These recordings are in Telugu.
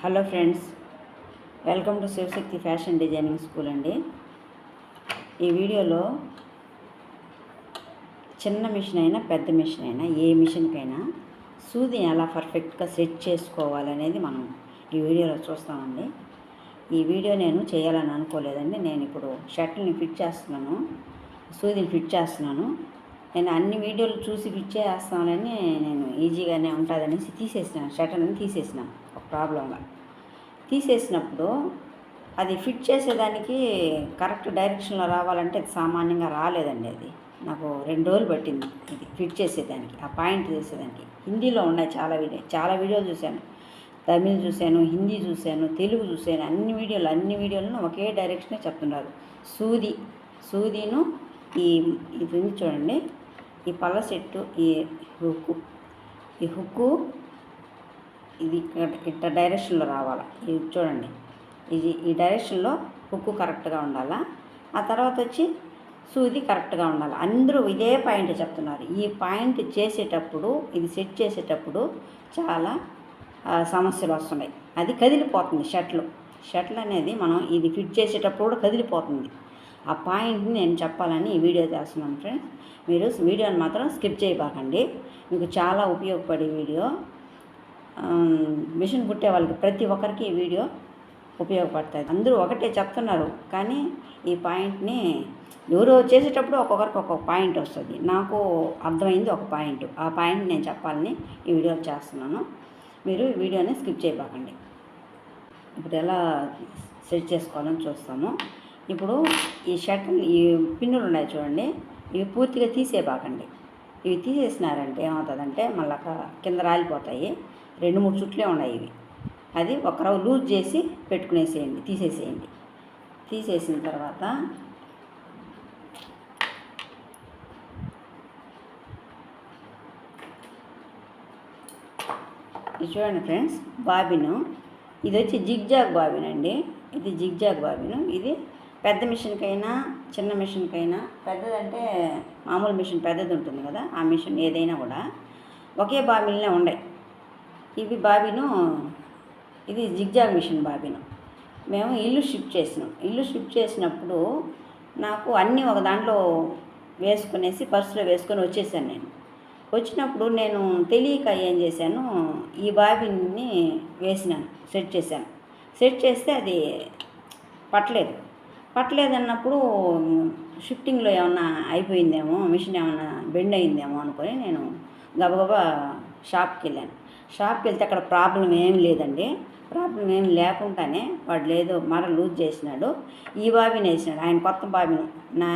Hello friends welcome to Shivashakti fashion designing school అండి. ఈ వీడియోలో చిన్న మిషన్ అయినా పెద్ద మిషన్ అయినా ఏ మిషన్కైనా సూదిని ఎలా పర్ఫెక్ట్గా సెట్ చేసుకోవాలనేది మనం ఈ వీడియోలో చూస్తామండి. ఈ వీడియో నేను చేయాలని అనుకోలేదండి. నేను ఇప్పుడు షర్ట్ని ఫిట్ చేస్తున్నాను సూదిని ఫిట్ చేస్తున్నాను. నేను అన్ని వీడియోలు చూసి ఫిట్ చేస్తానని నేను ఈజీగానే ఉంటుందనేసి తీసేసినాను షర్ట్ని తీసేసినాను ఒక ప్రాబ్లంగా తీసేసినప్పుడు అది ఫిట్ చేసేదానికి కరెక్ట్ డైరెక్షన్లో రావాలంటే అది సామాన్యంగా రాలేదండి అది. నాకు రెండు రోజులు పట్టింది ఇది ఫిట్ చేసేదానికి ఆ పాయింట్ చేసేదానికి హిందీలో ఉన్నాయి చాలా వీడియో చాలా వీడియోలు చూశాను. తమిళ్ చూశాను హిందీ చూశాను తెలుగు చూశాను అన్ని వీడియోలు అన్ని వీడియోలను ఒకే డైరెక్షనే చెప్తున్నారు. సూది సూదిను ఈ ఇది చూడండి ఈ పళ్ళ సెట్టు ఈ హుక్కు ఈ హుక్కు ఇది ఇక్కడ ఇట్ట డైరెక్షన్లో రావాలి? ఇది చూడండి. ఇది ఈ డైరెక్షన్లో హుక్కు కరెక్ట్గా ఉండాలా? ఆ తర్వాత వచ్చి సూది కరెక్ట్గా ఉండాలి? అందరూ ఇదే పాయింట్ చెప్తున్నారు. ఈ పాయింట్ చేసేటప్పుడు ఇది సెట్ చేసేటప్పుడు చాలా సమస్యలు వస్తున్నాయి. అది కదిలిపోతుంది షర్ట్లు షర్ట్లు అనేది మనం ఇది ఫిట్ చేసేటప్పుడు కూడా కదిలిపోతుంది. ఆ పాయింట్ని నేను చెప్పాలని ఈ వీడియో చేస్తున్నాను ఫ్రెండ్స్ మీరు వీడియోని మాత్రం స్కిప్ చేయబాకండి. మీకు చాలా ఉపయోగపడే వీడియో. మిషన్ కుట్టే వాళ్ళకి ప్రతి ఒక్కరికి ఈ వీడియో ఉపయోగపడుతుంది అందరూ ఒకటే చెప్తున్నారు. కానీ ఈ పాయింట్ని ఎవరో చేసేటప్పుడు ఒక్కొక్కరికి ఒక్కొక్క పాయింట్ వస్తుంది. నాకు అర్థమైంది ఒక పాయింట్. ఆ పాయింట్ నేను చెప్పాలని ఈ వీడియో చేస్తున్నాను. మీరు ఈ వీడియోని స్కిప్ చేయబాకండి. ఇప్పుడు ఎలా సెట్ చేసుకోవాలని చూస్తాము ఇప్పుడు ఈ షర్ట్ ఈ పిన్నులు ఉన్నాయి చూడండి. ఇవి పూర్తిగా తీసేయబాకండి. ఇవి తీసేసినారంటే ఏమవుతుందంటే మళ్ళా కింద రాలిపోతాయి. రెండు మూడు చుట్లే ఉన్నాయి ఇవి. అది ఒక రవ్వ లూజ్ చేసి పెట్టుకునేసేయండి తీసేసేయండి. తీసేసిన తర్వాత ఇది చూడండి ఫ్రెండ్స్ బాబిను. ఇది వచ్చి జిగ్జాగ్ బాబిన్ అండి ఇది జిగ్జాగ్ బాబిను. ఇది పెద్ద మిషన్కైనా చిన్న మిషన్కైనా పెద్దదంటే మామూలు మిషన్ పెద్దది ఉంటుంది కదా ఆ మిషన్ ఏదైనా కూడా ఒకే బాబిన్లే ఉన్నాయి ఇవి బాబిను ఇది జిగ్జాగ్ మిషన్ బాబిను. మేము ఇల్లు షిఫ్ట్ చేసినాం. ఇల్లు షిఫ్ట్ చేసినప్పుడు నాకు అన్నీ ఒక దాంట్లో వేసుకునేసి పర్సులో వేసుకొని వచ్చేసాను నేను. వచ్చినప్పుడు నేను తెలియక ఏం చేశాను ఈ బాబిని వేసినాను సెట్ చేశాను. సెట్ చేస్తే అది పట్టలేదు. పట్టలేదన్నప్పుడు షిఫ్టింగ్లో ఏమన్నా అయిపోయిందేమో మిషన్ ఏమన్నా బెండ్ అయిందేమో అనుకొని నేను గబగబా షాప్కి వెళ్ళాను. షాప్కి వెళ్తే అక్కడ ప్రాబ్లం ఏం లేదండి. ప్రాబ్లం ఏం లేకుండానే వాడు లేదు మర లూజ్ చేసినాడు. ఈ బాబిని వేసినాడు. ఆయన కొత్త బాబిని నా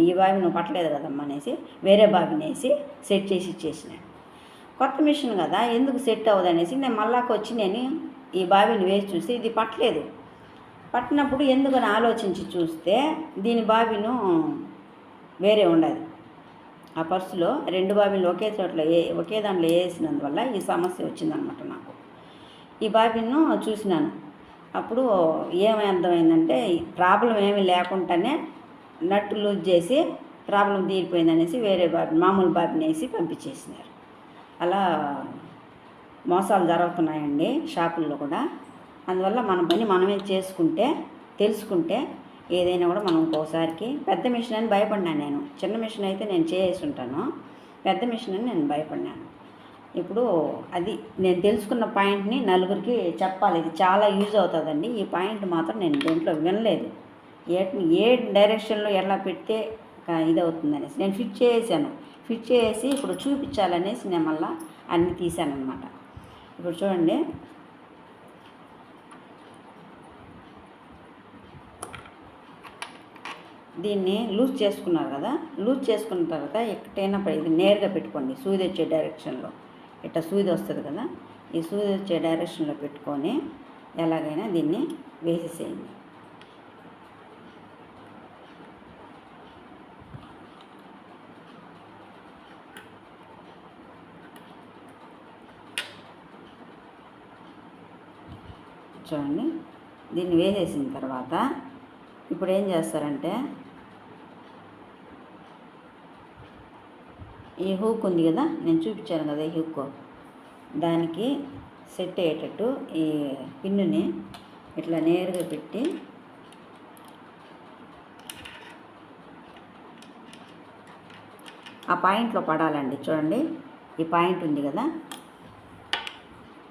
ఈ నువ్వు పట్టలేదు కదమ్మా అనేసి వేరే బాబిని వేసి సెట్ చేసి ఇచ్చేసినాడు. కొత్త మిషన్ కదా ఎందుకు సెట్ అవ్వదు అనేసి నేను మళ్ళాకి వచ్చి నేను ఈ బాబిని వేసి చూసి ఇది పట్టలేదు. పట్టినప్పుడు ఎందుకని ఆలోచించి చూస్తే దీని బాబిను వేరే ఉండదు. ఆ పర్సులో రెండు బాబిన్లు ఒకే చోట్ల ఏ ఒకే దాంట్లో వేసినందువల్ల ఈ సమస్య వచ్చిందనమాట నాకు. ఈ బాబిన్ను చూసినాను. అప్పుడు ఏమి అర్థమైందంటే ప్రాబ్లం ఏమీ లేకుండానే నట్టు లూజ్ చేసి ప్రాబ్లం తీరిపోయిందనేసి వేరే బాబిని మామూలు బాబిని వేసి పంపించేసినారు. అలా మోసాలు జరుగుతున్నాయండి షాపుల్లో కూడా. అందువల్ల మన పని మనమే చేసుకుంటే తెలుసుకుంటే ఏదైనా కూడా మనం ఒక్కోసారికి పెద్ద మిషన్ అని భయపడినాను నేను. చిన్న మిషన్ అయితే నేను చేసి ఉంటాను పెద్ద మిషన్ అని నేను భయపడినాను. ఇప్పుడు అది నేను తెలుసుకున్న పాయింట్ని నలుగురికి చెప్పాలి. ఇది చాలా యూజ్ అవుతుందండి. ఈ పాయింట్ మాత్రం నేను దేంట్లో వినలేదు. ఏ ఏ డైరెక్షన్లో ఎలా పెడితే ఇది అవుతుందనేసి నేను ఫిట్ చేసాను ఫిట్ చేసి ఇప్పుడు చూపించాలనేసి నేను మళ్ళీ అన్నీ తీసాను అనమాట ఇప్పుడు చూడండి. దీన్ని లూజ్ చేసుకున్నారు కదా లూజ్ చేసుకున్న తర్వాత ఎక్కడైనా ఇది నేరుగా పెట్టుకోండి సూది వచ్చే డైరెక్షన్లో. ఇట్లా సూది వస్తుంది కదా ఈ సూది వచ్చే డైరెక్షన్లో పెట్టుకొని ఎలాగైనా దీన్ని వేసేసేయండి. చూడండి దీన్ని వేసేసిన తర్వాత ఇప్పుడు ఏం చేస్తారంటే ఈ హూక్ ఉంది కదా నేను చూపించాను కదా ఈ హుక్. దానికి సెట్ అయ్యేటట్టు ఈ పిన్నుని ఇట్లా నేరుగా పెట్టి ఆ పాయింట్లో పడాలండి. చూడండి ఈ పాయింట్ ఉంది కదా.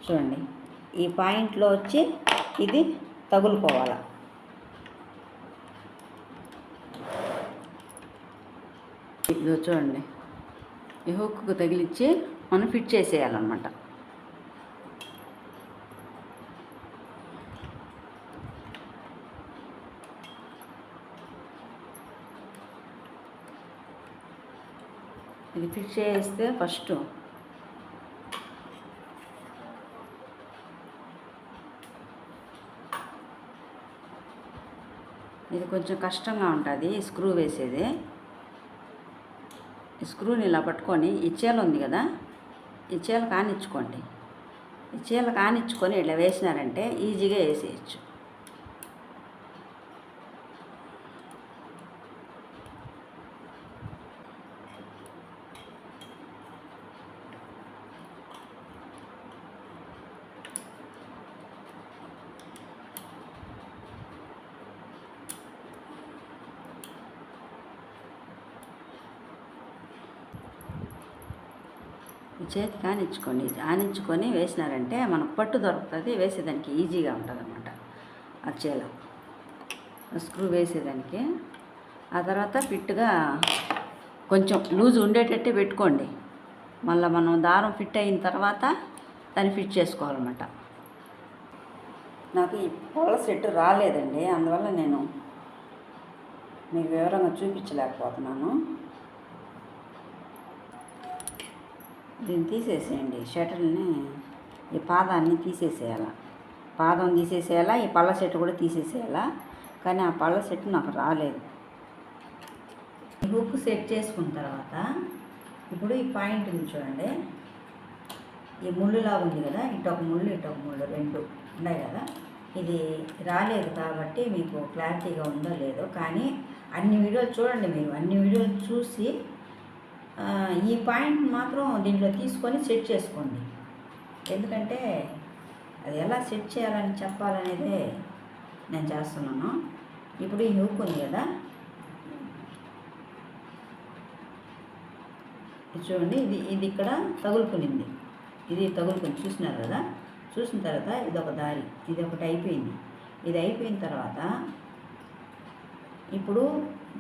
చూడండి ఈ పాయింట్లో వచ్చి ఇది తగులుకోవాల. ఇదిగో చూడండి. ఈ హుక్కు తగిలిచ్చి మనం ఫిట్ చేసేయాలన్నమాట. ఇది ఫిట్ చేస్తే ఫస్ట్ ఇది కొంచెం కష్టంగా ఉంటుంది స్క్రూ వేసేది. స్క్రూని ఇలా పట్టుకొని ఈ చీల ఉంది కదా ఈ చీల కానిచ్చుకోండి. ఈ చీల కానిచ్చుకొని ఇలా వేసినారంటే ఈజీగా వేసేయచ్చు ఈ చేతికి ఆనించుకొని ఆనించుకొని వేసినారంటే మనకు పట్టు దొరుకుతుంది వేసేదానికి ఈజీగా ఉంటుంది అనమాట ఆ చీల. స్క్రూ వేసేదానికి. ఆ తర్వాత ఫిట్గా కొంచెం లూజ్ ఉండేటట్టే పెట్టుకోండి. మళ్ళీ మనం దారం ఫిట్ అయిన తర్వాత దాన్ని ఫిట్ చేసుకోవాలన్నమాట. నాకు ఈ పొల సెట్ రాలేదండి అందువల్ల నేను మీకు వివరంగా చూపించలేకపోతున్నాను. దీన్ని తీసేసేయండి. షటిల్ని ఈ పాదాన్ని తీసేసేయాల? పాదం తీసేసేయాలా? ఈ పళ్ళ సెట్ కూడా తీసేసేయాలా? కానీ ఆ పళ్ళ సెట్ నాకు రాలేదు. ఈ హుక్ సెట్ చేసుకున్న తర్వాత ఇప్పుడు ఈ పాయింట్ చూడండి. ఈ ముళ్ళులా ఉంది కదా? ఇటు ఒక ముళ్ళు ఇటు ఒక ముళ్ళు రెండు ఉన్నాయి కదా? ఇది రాలేదు కాబట్టి మీకు క్లారిటీగా ఉందో లేదో కానీ అన్ని వీడియోలు చూడండి మీరు. అన్ని వీడియోలు చూసి ఈ పాయింట్ మాత్రం దీంట్లో తీసుకొని సెట్ చేసుకోండి. ఎందుకంటే అది ఎలా సెట్ చేయాలని చెప్పాలనేదే నేను చేస్తున్నాను. ఇప్పుడు ఈ హుక్ ఉంది కదా? చూడండి ఇది ఇది ఇక్కడ తగులుకునింది. ఇది తగులుకుని చూసినారు కదా? చూసిన తర్వాత ఇది ఒక దారి ఇది ఒకటి అయిపోయింది. ఇది అయిపోయిన తర్వాత ఇప్పుడు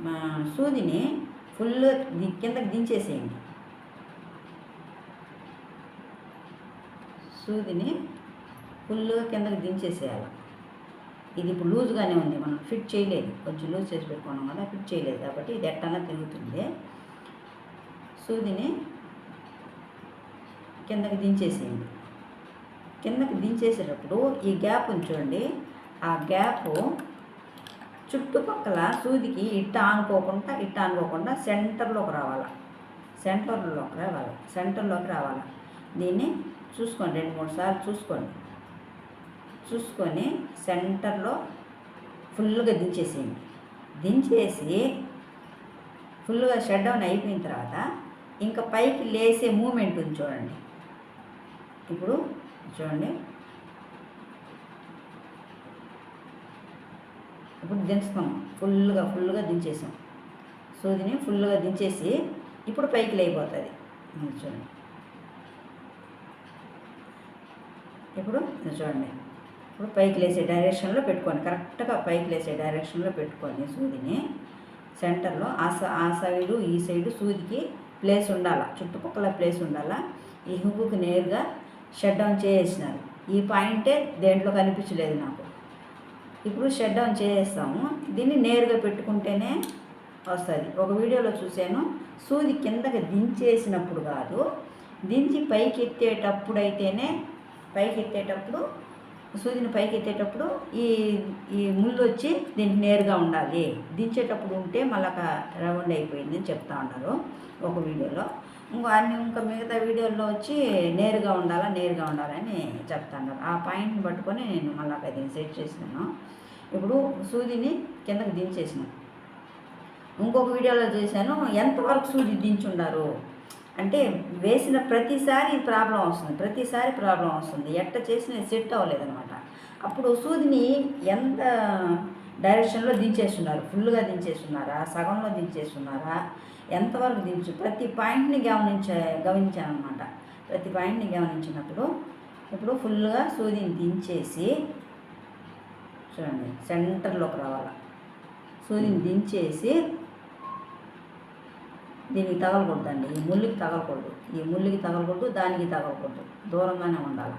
మా సూదిని ఫుల్ కిందకి దించేసేయండి. సూదిని ఫుల్గా కిందకి దించేసేయాలి. ఇది ఇప్పుడు లూజ్గానే ఉంది మనం ఫిట్ చేయలేదు. కొంచెం లూజ్ చేసి పెట్టుకున్నాం కదా ఫిట్ చేయలేదు కాబట్టి ఇది ఎట్టనా తిరుగుతుంది. సూదిని కిందకి దించేసేయండి. కిందకి దించేసేటప్పుడు ఈ గ్యాప్ ఉంచండి ఆ గ్యాప్ చుట్టుపక్కల సూదికి ఇట్ట ఆనుకోకుండా ఇట్ట ఆనుకోకుండా సెంటర్లోకి రావాలి. సెంటర్లోకి రావాలి. సెంటర్లోకి రావాలి. దీన్ని చూసుకోండి రెండు మూడు సార్లు చూసుకోండి. చూసుకొని సెంటర్లో ఫుల్గా దించేసేయండి. దించేసి ఫుల్గా షట్ డౌన్ అయిపోయిన తర్వాత ఇంకా పైకి లేసే మూమెంట్ ఉంది చూడండి. ఇప్పుడు చూడండి ఇప్పుడు దించుతాం ఫుల్గా ఫుల్గా దించేసాం. సూదిని ఫుల్గా దించేసి ఇప్పుడు పైకి లేయిపోతుంది చూడండి. ఇప్పుడు చూడండి. ఇప్పుడు పైకి లేసే డైరెక్షన్లో పెట్టుకోండి. కరెక్ట్గా పైకి లేసే డైరెక్షన్లో పెట్టుకోండి సూదిని. సెంటర్లో ఆ ఆ సైడు ఈ సైడు సూదికి ప్లేస్ ఉండాలా? చుట్టుపక్కల ప్లేస్ ఉండాలా? ఈ హుక్కుకి నేరుగా షట్ డౌన్ చేసేసినారు. ఈ పాయింటే దేంట్లో కనిపించలేదు నాకు. ఇప్పుడు షట్ డౌన్ చేసేస్తాము. దీన్ని నేరుగా పెట్టుకుంటేనే వస్తుంది. ఒక వీడియోలో చూశాను. సూది కిందకి దించేసినప్పుడు కాదు దించి పైకి ఎత్తేటప్పుడు అయితేనే పైకి ఎత్తేటప్పుడు సూదిని పైకి ఎత్తేటప్పుడు ఈ ఈ ముళ్ళు వచ్చి దీనికి నేరుగా ఉండాలి. దించేటప్పుడు ఉంటే మళ్ళీ రౌండ్ అయిపోయింది అని చెప్తా ఉన్నారు ఒక వీడియోలో. ఇంకో అన్ని ఇంకా మిగతా వీడియోల్లో వచ్చి నేరుగా ఉండాలా నేరుగా ఉండాలని చెప్తాను. ఆ పాయింట్ని పట్టుకొని నేను మళ్ళీ దీన్ని సెట్ చేసినాను ఇప్పుడు సూదిని కిందకి దించేసినాను ఇంకొక వీడియోలో చేశాను ఎంతవరకు సూది దించుండారు? అంటే వేసిన ప్రతిసారి ప్రాబ్లం వస్తుంది ప్రతిసారి ప్రాబ్లం వస్తుంది. ఎట్ట చేసినా సెట్ అవ్వలేదనమాట అప్పుడు సూదిని ఎంత డైరెక్షన్లో దించేస్తున్నారు ఫుల్గా దించేస్తున్నారా సగంలో దించేస్తున్నారా ఎంతవరకు దించు ప్రతి పాయింట్ని గమనించే గమనించానమాట ప్రతి పాయింట్ని గమనించినప్పుడు ఇప్పుడు ఫుల్గా సూదిని దించేసి చూడండి సెంటర్లోకి రావాలి. సూదిని దించేసి దీనికి తగలకూడదండి. ఈ ముళ్ళుకి తగలకూడదు. ఈ ముళ్ళుకి తగలకూడదు దానికి తగలకూడదు. దూరంగానే ఉండాలి.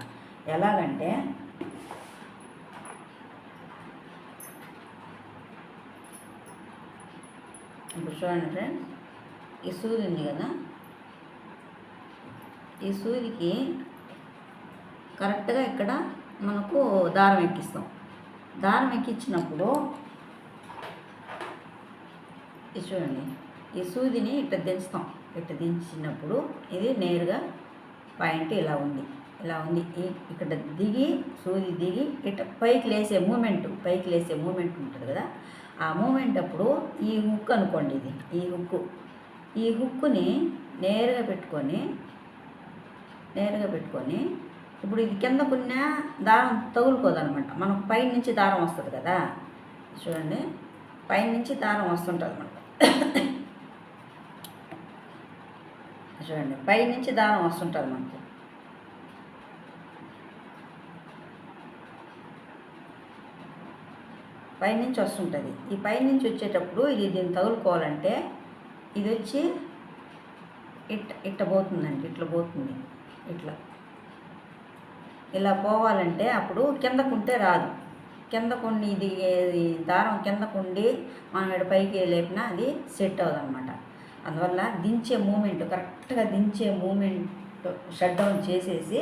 ఎలాగంటే ఇప్పుడు చూడండి ఫ్రెండ్స్. ఈ సూది ఉంది కదా. ఈ సూదికి కరెక్ట్గా ఇక్కడ మనకు దారం ఎక్కిస్తాం. దారం ఎక్కించినప్పుడు ఇది చూడండి. ఈ సూదిని ఇట్లా దించుతాం. ఇట్లా దించినప్పుడు ఇది నేరుగా పాయింట్ ఇలా ఉంది. ఇలా ఉంది. ఈ- ఇక్కడ దిగి సూది దిగి ఇట్లా పైకి లేసే మూమెంట్ పైకి లేసే మూమెంట్ ఉంటుంది కదా. ఆ మూమెంట్ అప్పుడు ఈ హుక్ అనుకోండి ఇది. ఈ హుక్కు ఈ హుక్కుని నేరుగా పెట్టుకొని నేరుగా పెట్టుకొని ఇప్పుడు ఇది కిందకున్న దారం తగులుకోదనమాట. మనకు పైన నుంచి దారం వస్తుంది కదా. చూడండి. పైన నుంచి దారం వస్తుంటుంది అనమాట చూడండి. పై నుంచి దారం వస్తుంటుంది మనకు పైనుంచి వస్తుంటుంది. ఈ పైనుంచి వచ్చేటప్పుడు ఇది దీన్ని తగులుకోవాలంటే ఇది వచ్చి ఇట్ట ఇట్ట పోతుందండి ఇట్లా పోతుంది ఇట్లా. ఇలా పోవాలంటే అప్పుడు కిందకుంటే రాదు. కిందకుండి ఇది దారం కిందకుండి మనం ఇక్కడ పైకి లేపినా అది సెట్ అవ్వదు అనమాట అందువల్ల దించే మూమెంట్ కరెక్ట్గా దించే మూమెంట్ షట్ డౌన్ చేసేసి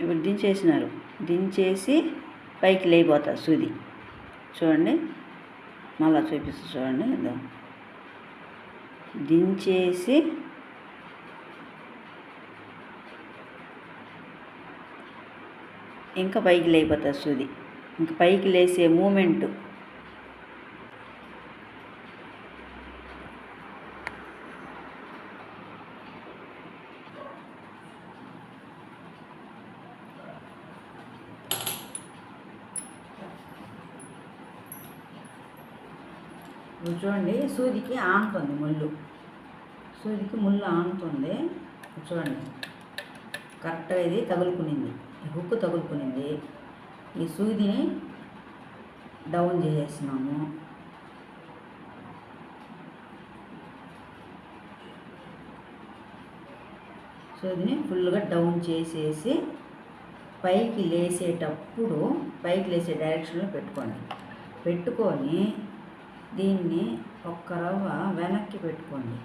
ఇప్పుడు దించేసినారు. దించేసి పైకి లేయిపోతారు సూది. చూడండి. మళ్ళా చూపిస్తూ చూడండి ఇదో. దించేసి ఇంకా పైకి లేయిపోతుంది సూది. ఇంకా పైకి లేసే మూమెంట్ ఇప్పుడు చూడండి. సూదికి ఆనుతుంది ముళ్ళు. సూదికి ముళ్ళు ఆనుతుంది. చూడండి. కరెక్ట్గా ఇది తగులుకునింది. ఈ హుక్కు తగులుకునింది. ఈ సూదిని డౌన్ చేసేసినాము సూదిని ఫుల్గా డౌన్ చేసేసి పైకి లేసేటప్పుడు పైకి లేసే డైరెక్షన్లో పెట్టుకోండి. పెట్టుకొని దీన్ని ఒక్క రవ్వ వెనక్కి పెట్టుకోండి.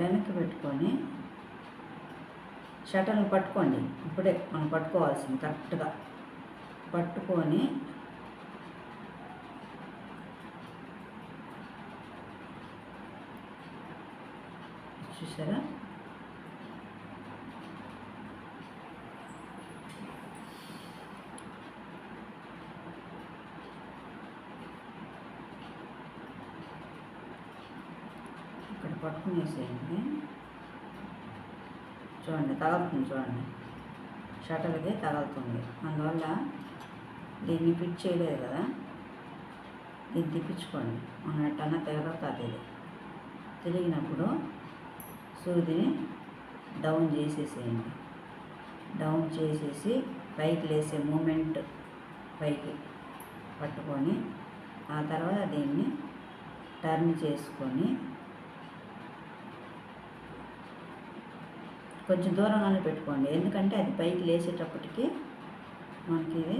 వెనక్కి పెట్టుకొని షటర్ని పట్టుకోండి. ఇప్పుడే మనం పట్టుకోవాల్సింది కరెక్ట్గా. పట్టుకొని చూసారా? ఇక్కడ చేసేయండి చూడండి తగులుతుంది చూడండి. షటర్కి తగులుతుంది. అందువల్ల దీన్ని ఫిట్ చేయలేదు కదా? దీన్ని తిప్పించుకోండి. ఉన్నట్టన్నా తిరగతాది ఇది. తిరిగినప్పుడు సూదిని డౌన్ చేసేసేయండి. డౌన్ చేసేసి పైకి లేసే మూమెంట్ పైకి పట్టుకొని ఆ తర్వాత దీన్ని టర్న్ చేసుకొని కొంచెం దూరంగానే పెట్టుకోండి. ఎందుకంటే అది పైకి లేచేటప్పటికి మనకి ఇది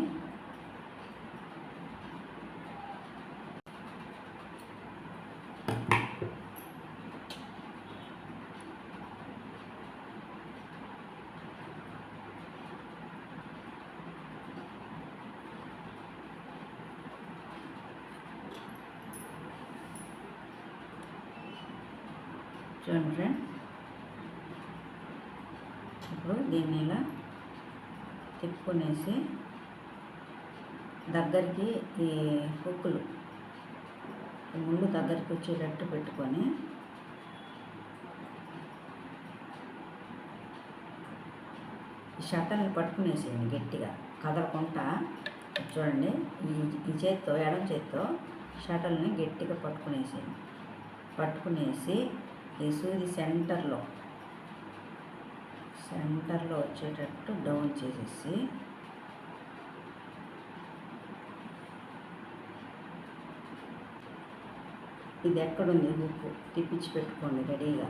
చూడండి ఫ్రెండ్ ఇప్పుడు దీన్ని ఇలా పట్టుకునేసి దగ్గరికి ఈ హుక్కులు ముళ్ళు దగ్గరికి వచ్చేటట్టు పెట్టుకొని ఈ పట్టుకునేసేయండి గట్టిగా. కదలకుండా చూడండి ఈ ఈ చేత్తో ఎడం చేత్తో షటల్ని గట్టిగా పట్టుకునేసేయండి. పట్టుకునేసి ఈ సూది సెంటర్లో సెంటర్లో వచ్చేటట్టు డౌన్ చేసేసి ఇది ఎక్కడుంది బుక్ తిప్పించి పెట్టుకోండి రెడీగా.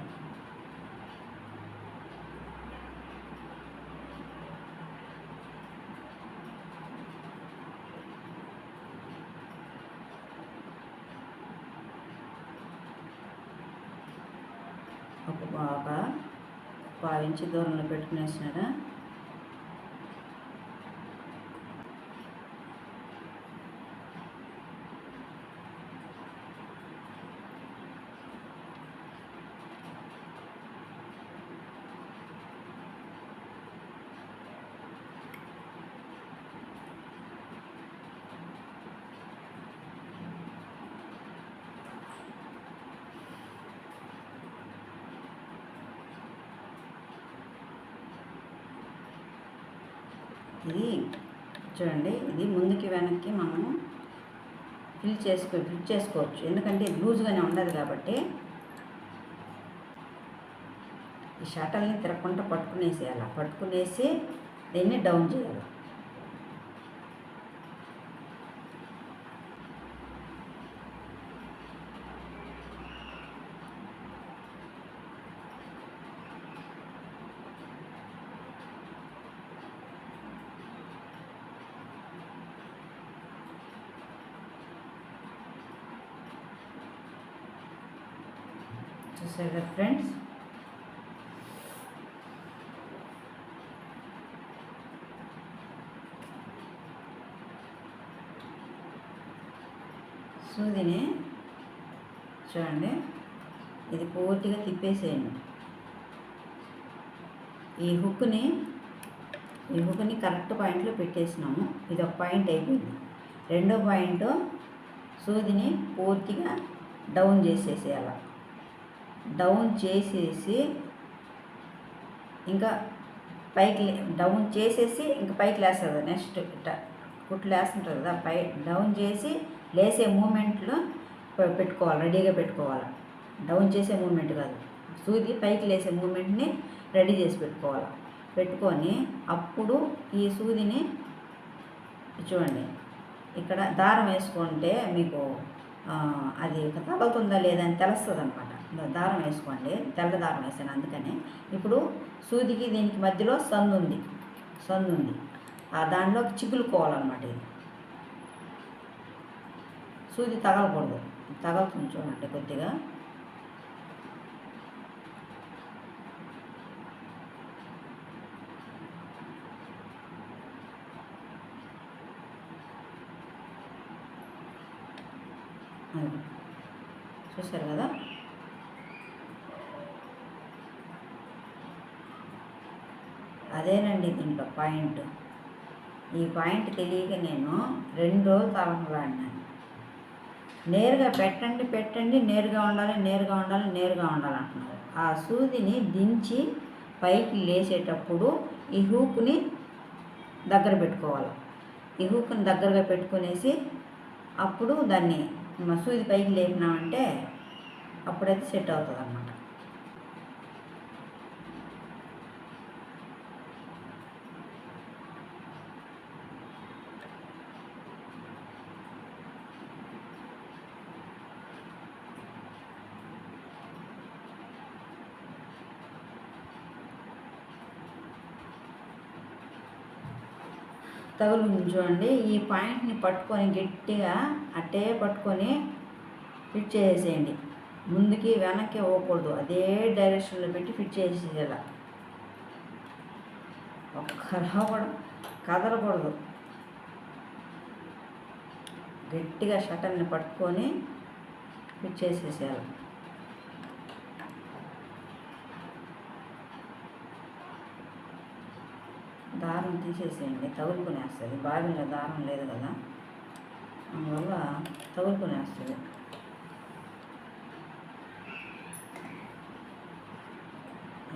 ఒక ఒక పావు ఇంచు దూరంలో పెట్టుకునేసినారా? ఇది చూడండి ఇది ముందుకి వెనక్కి మనము ఫిల్ చేసుకో ఫిల్ చేసుకోవచ్చు. ఎందుకంటే ఇది లూజ్గానే ఉండదు కాబట్టి ఈ షటల్ని తిరగకుండా పట్టుకునేసేయాలి. పట్టుకునేసి దీన్ని డౌన్ చేయాలి. చూసారు ఫ్రెండ్స్. సూదిని చూడండి. ఇది పూర్తిగా తిప్పేసేయండి. ఈ హుక్ని ఈ హుక్ని కరెక్ట్ పాయింట్లో పెట్టేసినాము. ఇది ఒక పాయింట్ అయిపోయింది. రెండో పాయింట్ సూదిని పూర్తిగా డౌన్ చేసేసేయాలి. డౌన్ చేసేసి ఇంకా పైకి లే- డౌన్ చేసేసి ఇంకా పైకి లేస్తుంది. నెక్స్ట్ ఇట్ట కుట్లు లేస్తుంటుంది కదా పై డౌన్ చేసి లేసే మూమెంట్లో పెట్టుకోవాలి రెడీగా పెట్టుకోవాలి. డౌన్ చేసే మూమెంట్ కాదు. సూది పైకి లేసే మూమెంట్ని రెడీ చేసి పెట్టుకోవాలి. పెట్టుకొని అప్పుడు ఈ సూదిని చూడండి. ఇక్కడ దారం వేసుకుంటే మీకు అది తగులుతుందా లేదా అని తెలుస్తుంది అనమాట దారం వేసుకోండి. తెల్ల దారం వేసాను అందుకని. ఇప్పుడు సూదికి దీనికి మధ్యలో సందు ఉంది సందు ఉంది ఆ దానిలో చిగులుకోవాలన్నమాట ఇది. సూది తగలకూడదు. తగలుతుంది చూడండి కొద్దిగా. చూసారు చూశారు కదా? అదేనండి దీంట్లో పాయింట్. ఈ పాయింట్ తెలియక నేను రెండు రోజులు తలంలాడినాను నేరుగా పెట్టండి పెట్టండి నేరుగా ఉండాలి నేరుగా ఉండాలి నేరుగా ఉండాలి అంటున్నారు. ఆ సూదిని దించి పైకి లేచేటప్పుడు ఈ హూక్ని దగ్గర పెట్టుకోవాలి. ఈ హూక్ని దగ్గరగా పెట్టుకునేసి అప్పుడు దాన్ని సూది పైకి లేపినామంటే అప్పుడైతే సెట్ అవుతుంది అన్నమాట తగులు చూడండి. ఈ పాయింట్ని పట్టుకొని గట్టిగా అట్టే పట్టుకొని ఫిట్ చేసేయండి. ముందుకి వెనక్కి పోకూడదు అదే డైరెక్షన్లో పెట్టి ఫిట్ చేసేయాల. ఒక్కరా కూడా కదలకూడదు. గట్టిగా షటర్ని పట్టుకొని ఫిట్ చేసేసేయాలి. తీసేసేయండి. తగులుకునేస్తుంది. మీద దారం లేదు కదా. అందువల్ల తగులుకునేస్తుంది.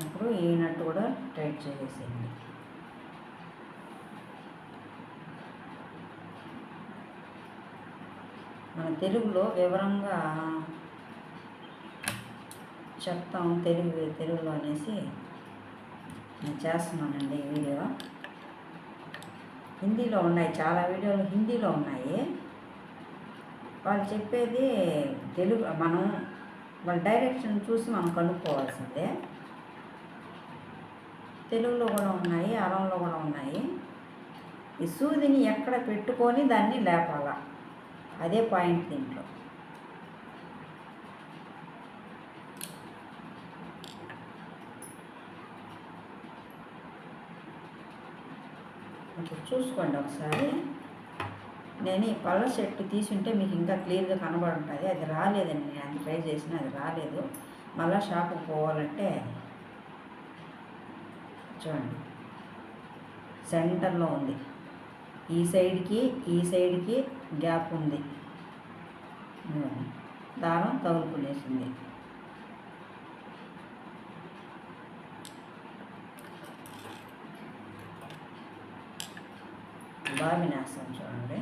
ఇప్పుడు ఈ నట్టు కూడా టైట్ చేసేసేయండి. మన తెలుగులో వివరంగా చెప్తాం. తెలుగు తెలుగులో అనేసి నేను చేస్తున్నానండి ఈ వీడియో. హిందీలో ఉన్నాయి చాలా వీడియోలు హిందీలో ఉన్నాయి. వాళ్ళు చెప్పేది తెలుగు మనం వాళ్ళ డైరెక్షన్ చూసి మనం కనుక్కోవాల్సిందే. తెలుగులో కూడా ఉన్నాయి అరంలో కూడా ఉన్నాయి. ఈ సూదిని ఎక్కడ పెట్టుకొని దాన్ని లేపాల అదే పాయింట్ దీంట్లో. ఇప్పుడు చూసుకోండి ఒకసారి. నేను ఈ పళ్ళ చెట్టు తీసుంటే మీకు ఇంకా క్లియర్గా కనబడుంటుంది అది రాలేదండి. నేను అంత ట్రై చేసిన అది రాలేదు. మళ్ళీ షాపుకి పోవాలంటే చూడండి. సెంటర్లో ఉంది. ఈ సైడ్కి ఈ సైడ్కి గ్యాప్ ఉంది. దారం తగులుకునేసింది. బాగా నేస్తాను చూడండి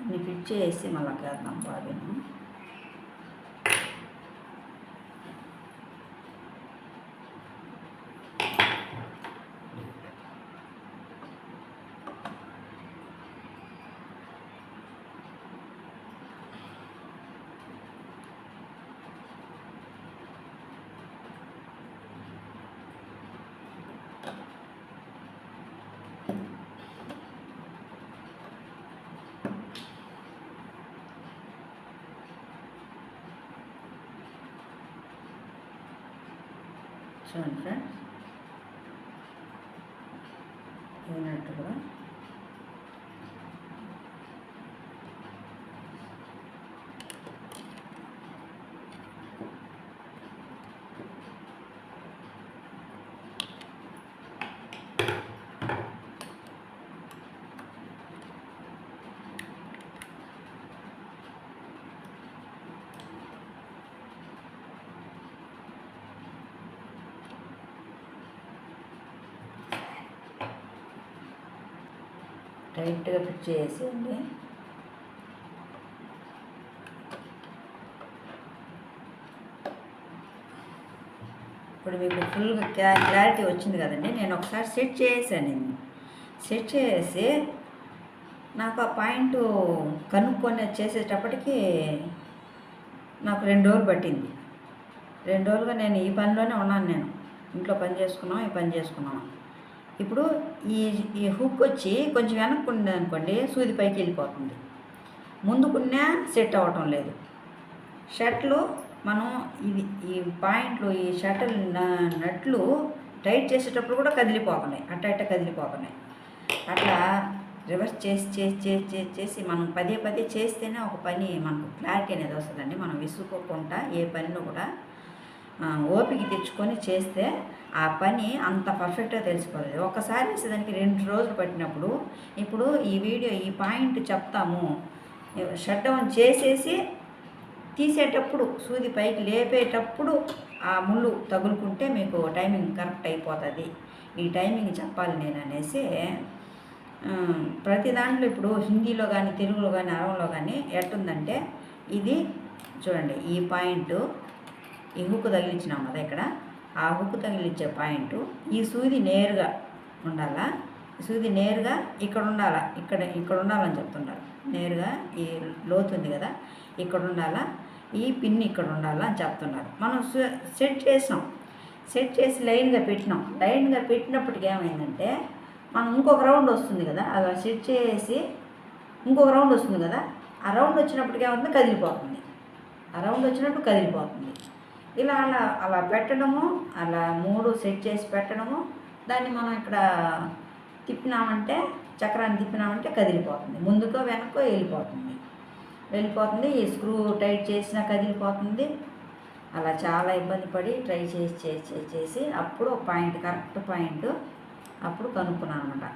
అన్ని ఫిట్ చేసి మళ్ళీ కేద్దాం బాబీను చూడండి ఫ్రెండ్స్ అయినట్టుగా టైట్గా ఫిట్ చేసేయండి ఇప్పుడు మీకు ఫుల్గా క్లా క్లారిటీ వచ్చింది కదండి. నేను ఒకసారి సెట్ చేసాను నేను సెట్ చేసి నాకు ఆ పాయింట్ కనుక్కొని చేసేటప్పటికి నాకు రెండు రోజులు పట్టింది. రెండు రోజులుగా నేను ఈ పనిలోనే ఉన్నాను నేను. ఇంట్లో పని చేసుకున్నాం ఈ పని చేసుకున్నాను ఇప్పుడు ఈ ఈ హుక్ వచ్చి కొంచెం వెనక్కి అనుకోండి సూది పైకి వెళ్ళిపోతుంది. ముందుకున్నా సెట్ అవ్వటం లేదు. షర్ట్లు మనం ఇది ఈ పాయింట్లు ఈ షర్ట్లు నట్లు టైట్ చేసేటప్పుడు కూడా కదిలిపోతున్నాయి. అట్ట అట్ట కదిలిపోతున్నాయి. అట్లా రివర్స్ చేసి చేసి చేసి చేసి చేసి మనం పదే పదే చేస్తేనే ఒక పని మనకు క్లారిటీ అనేది వస్తుందండి. మనం విసుక్కోకుండా ఏ పనిలో కూడా ఓపిక తెచ్చుకొని చేస్తే ఆ పని అంత పర్ఫెక్ట్గా తెలిసిపోతుంది ఒకసారి వేసేదానికి రెండు రోజులు పట్టినప్పుడు ఇప్పుడు ఈ వీడియో ఈ పాయింట్ చెప్తాము. షట్ డౌన్ చేసేసి తీసేటప్పుడు సూది పైకి లేపేటప్పుడు ఆ ముళ్ళు తగులుకుంటే మీకు టైమింగ్ కరెక్ట్ అయిపోతుంది. ఈ టైమింగ్ చెప్పాలి నేను అనేసి ప్రతి దాంట్లో ఇప్పుడు హిందీలో కానీ తెలుగులో కానీ అరవంలో కానీ ఎట్టుందంటే ఇది చూడండి ఈ పాయింట్ ఈ హుక్ తగిలించినాం కదా ఇక్కడ. ఆ హుక్ తగిలిచ్చే పాయింట్. ఈ సూది నేరుగా ఉండాలా? సూది నేరుగా ఇక్కడ ఉండాలా? ఇక్కడ ఇక్కడ ఉండాలని చెప్తున్నారు నేరుగా ఈ లోతు ఉంది కదా ఇక్కడ ఉండాలా? ఈ పిన్ ఇక్కడ ఉండాలా అని చెప్తున్నారు మనం సెట్ చేసాం. సెట్ చేసి లైన్గా పెట్టినాం. లైన్గా పెట్టినప్పటికి ఏమైందంటే మనం ఇంకొక రౌండ్ వస్తుంది కదా అలా సెట్ చేసి ఇంకొక రౌండ్ వస్తుంది కదా ఆ రౌండ్ వచ్చినప్పటికి ఏమవుతుంది? కదిలిపోతుంది. ఆ రౌండ్ వచ్చినప్పుడు కదిలిపోతుంది. ఇలా అలా అలా పెట్టడము అలా మూడు సెట్ చేసి పెట్టడము దాన్ని మనం ఇక్కడ తిప్పినామంటే చక్రాన్ని తిప్పినామంటే కదిలిపోతుంది. ముందుకో వెనక్కో వెళ్ళిపోతుంది. వెళ్ళిపోతుంది ఈ స్క్రూ టైట్ చేసినా కదిలిపోతుంది. అలా చాలా ఇబ్బంది పడి ట్రై చేసి చేసి చేసి చేసి అప్పుడు పాయింట్ కరెక్ట్ పాయింట్ అప్పుడు కనుక్కున్నాను అనమాట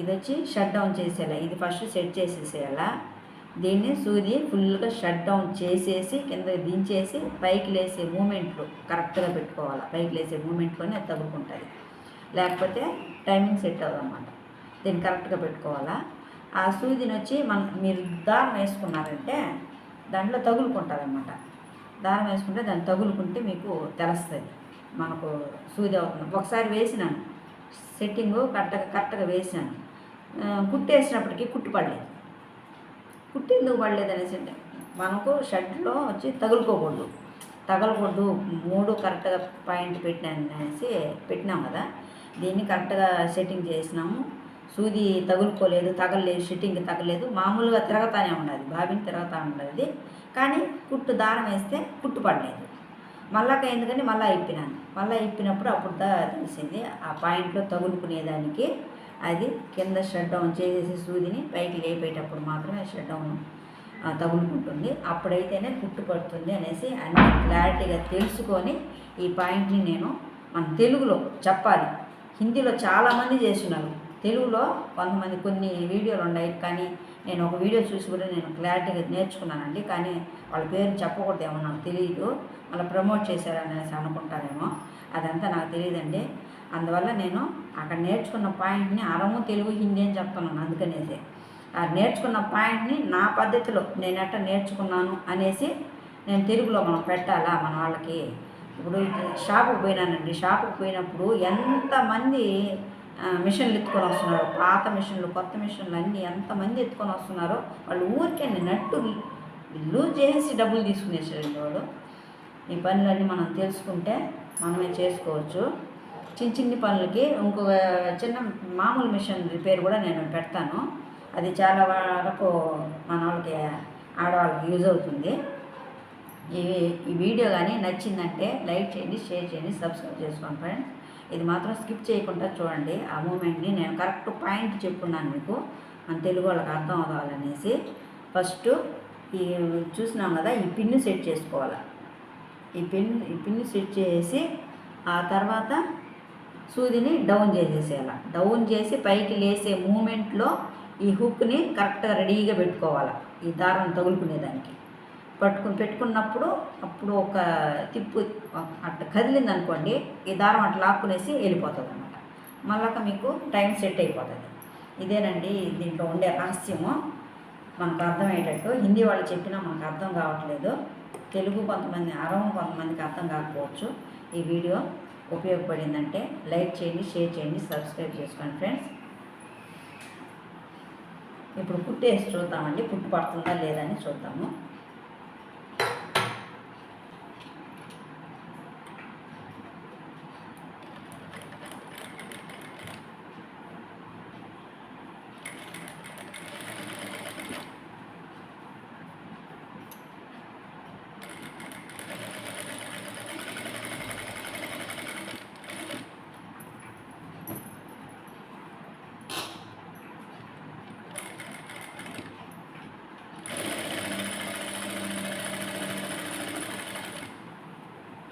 ఇది వచ్చి షట్ డౌన్ చేసేయాలా ఇది ఫస్ట్ సెట్ చేసేసేయాలా దీన్ని సూది ఫుల్గా షట్ డౌన్ చేసేసి కింద దించేసి పైకి లేసే మూమెంట్లు కరెక్ట్గా పెట్టుకోవాలి. పైకి లేసే మూమెంట్లోనే అది తగులుకుంటుంది. లేకపోతే టైమింగ్ సెట్ అవ్వదన్నమాట. దీన్ని కరెక్ట్గా పెట్టుకోవాలా. ఆ సూదిని వచ్చి మన మీరు దారం వేసుకున్నారంటే దాంట్లో తగులుకుంటుంది అనమాట దారం వేసుకుంటే దాన్ని తగులుకుంటే మీకు తెలుస్తుంది. మనకు సూది అవుతుంది ఒకసారి వేసినాను. సెట్టింగు కరెక్ట్గా కరెక్ట్గా వేసాను కుట్టేసినప్పటికీ కుట్టు పడలేదు కుట్టి ఎందుకు పడలేదు అనేసి అంటే మనకు షర్ట్లో వచ్చి తగులుకోకూడదు. తగలకూడదు. మూడు కరెక్ట్గా పాయింట్ పెట్టినాను అనేసి పెట్టినాం కదా దీన్ని కరెక్ట్గా సెట్టింగ్ చేసినాము. సూది తగులుకోలేదు తగలలేదు షిట్టింగ్ తగలేదు మామూలుగా తిరగతానే ఉన్నది బాబిని తిరగతా ఉన్నది. కానీ కుట్టు దారం వేస్తే కుట్టు పడలేదు. మళ్ళాక ఎందుకని మళ్ళీ ఇప్పినాను. మళ్ళీ ఇప్పినప్పుడు అప్పుడు దా తెలిసింది ఆ పాయింట్లో తగులుకునేదానికి అది కింద షట్ డౌన్ చేసేసి సూదిని పైకి లేపేటప్పుడు మాత్రమే షట్ డౌన్ తగులుకుంటుంది. అప్పుడైతేనే కుట్టు పడుతుంది అనేసి అన్ని క్లారిటీగా తెలుసుకొని ఈ పాయింట్ని నేను మన తెలుగులో చెప్పాలి. హిందీలో చాలామంది చేస్తున్నారు. తెలుగులో కొంతమంది కొన్ని వీడియోలు ఉన్నాయి కానీ నేను ఒక వీడియో చూసి కూడా నేను క్లారిటీగా నేర్చుకున్నానండి. కానీ వాళ్ళ పేరు చెప్పకూడదేమో నాకు తెలియదు మళ్ళీ ప్రమోట్ చేశారనేసి అనుకుంటారేమో. అదంతా నాకు తెలియదండి. అందువల్ల నేను అక్కడ నేర్చుకున్న పాయింట్ని అరము తెలుగు హిందీ అని చెప్తున్నాను అందుకనేసి. ఆ నేర్చుకున్న పాయింట్ని నా పద్ధతిలో నేను ఎట్ట నేర్చుకున్నాను అనేసి నేను తెలుగులో మనం పెట్టాలా మన వాళ్ళకి? ఇప్పుడు షాపుకి పోయినానండి షాపుకి పోయినప్పుడు ఎంతమంది మిషన్లు ఎత్తుకొని వస్తున్నారు? పాత మిషన్లు కొత్త మిషన్లు అన్నీ ఎంతమంది ఎత్తుకొని వస్తున్నారో? వాళ్ళు ఊరికే నట్టు లూజ్ చేసి డబ్బులు తీసుకునేసారండి వాళ్ళు. ఈ పనులన్నీ మనం తెలుసుకుంటే మనమే చేసుకోవచ్చు. చిన్న చిన్ని పనులకి ఇంకొక చిన్న మామూలు మిషన్ రిపేర్ కూడా నేను పెడతాను. అది చాలా వరకు మన వాళ్ళకి ఆడవాళ్ళకి యూజ్ అవుతుంది. ఈ ఈ వీడియో కానీ నచ్చిందంటే లైక్ చేయండి షేర్ చేయండి సబ్స్క్రైబ్ చేసుకోండి ఫ్రెండ్స్. ఇది మాత్రం స్కిప్ చేయకుండా చూడండి. ఆ మూమెంట్ని నేను కరెక్ట్ పాయింట్ చెప్పున్నాను మీకు. మన తెలుగు వాళ్ళకి అర్థం అవ్వాలనేసి. ఫస్ట్ ఈ చూసినాం కదా ఈ పిన్ను సెట్ చేసుకోవాలి. ఈ పిన్ ఈ పిన్ సెట్ చేసి ఆ తర్వాత సూదిని డౌన్ చేసేసేయాలి. డౌన్ చేసి పైకి లేసే మూమెంట్లో ఈ హుక్ని కరెక్ట్గా రెడీగా పెట్టుకోవాలి. ఈ దారం తగులుకునేదానికి పట్టుకుని పెట్టుకున్నప్పుడు అప్పుడు ఒక తిప్పు అట్లా కదిలింది అనుకోండి ఈ దారం అట్లా లాక్కునేసి వెళ్ళిపోతుంది అనమాట మళ్ళాక మీకు టైం సెట్ అయిపోతుంది. ఇదేనండి దీంట్లో ఉండే రహస్యము. మనకు అర్థమయ్యేటట్టు హిందీ వాళ్ళు చెప్పినా మనకు అర్థం కావట్లేదు. తెలుగు కొంతమంది అరవం కొంతమందికి అర్థం కాకపోవచ్చు ఈ వీడియో. ఉపయోగపడిందంటే లైక్ చేయండి షేర్ చేయండి సబ్స్క్రైబ్ చేసుకోండి ఫ్రెండ్స్. ఇప్పుడు పుట్టేసి చూద్దామండి. పుట్టు పడుతుందా లేదా అని చూద్దాము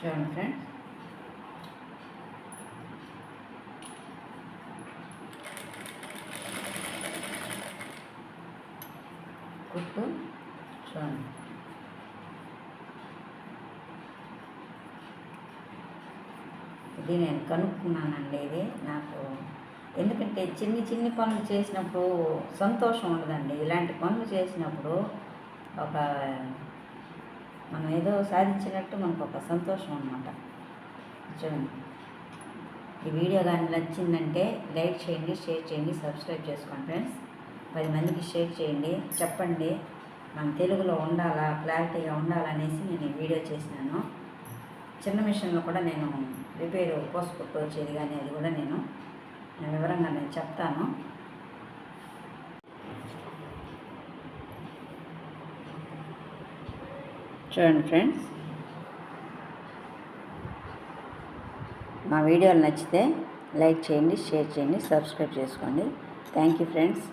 చూడండి ఫ్రెండ్స్ కుట్టు చూడండి ఇది నేను కనుక్కున్నానండి ఇది నాకు. ఎందుకంటే చిన్ని చిన్ని పనులు చేసినప్పుడు సంతోషం ఉండదండి. ఇలాంటి పనులు చేసినప్పుడు ఒక మనం ఏదో సాధించినట్టు మనకు ఒక సంతోషం అనమాట చూడండి. ఈ వీడియో కానీ నచ్చిందంటే లైక్ చేయండి షేర్ చేయండి సబ్స్క్రైబ్ చేసుకోండి ఫ్రెండ్స్. పది మందికి షేర్ చేయండి చెప్పండి. మన తెలుగులో ఉండాలా క్లారిటీగా ఉండాలనేసి నేను ఈ వీడియో చేసినాను. చిన్న మిషన్లో కూడా నేను రిపేర్ పోసుకుంటూ వచ్చేది కానీ అది కూడా నేను నేను వివరంగా నేను చెప్తాను. చూడండి ఫ్రెండ్స్. మా వీడియోలు నచ్చితే లైక్ చేయండి షేర్ చేయండి సబ్స్క్రైబ్ చేసుకోండి. Thank you friends.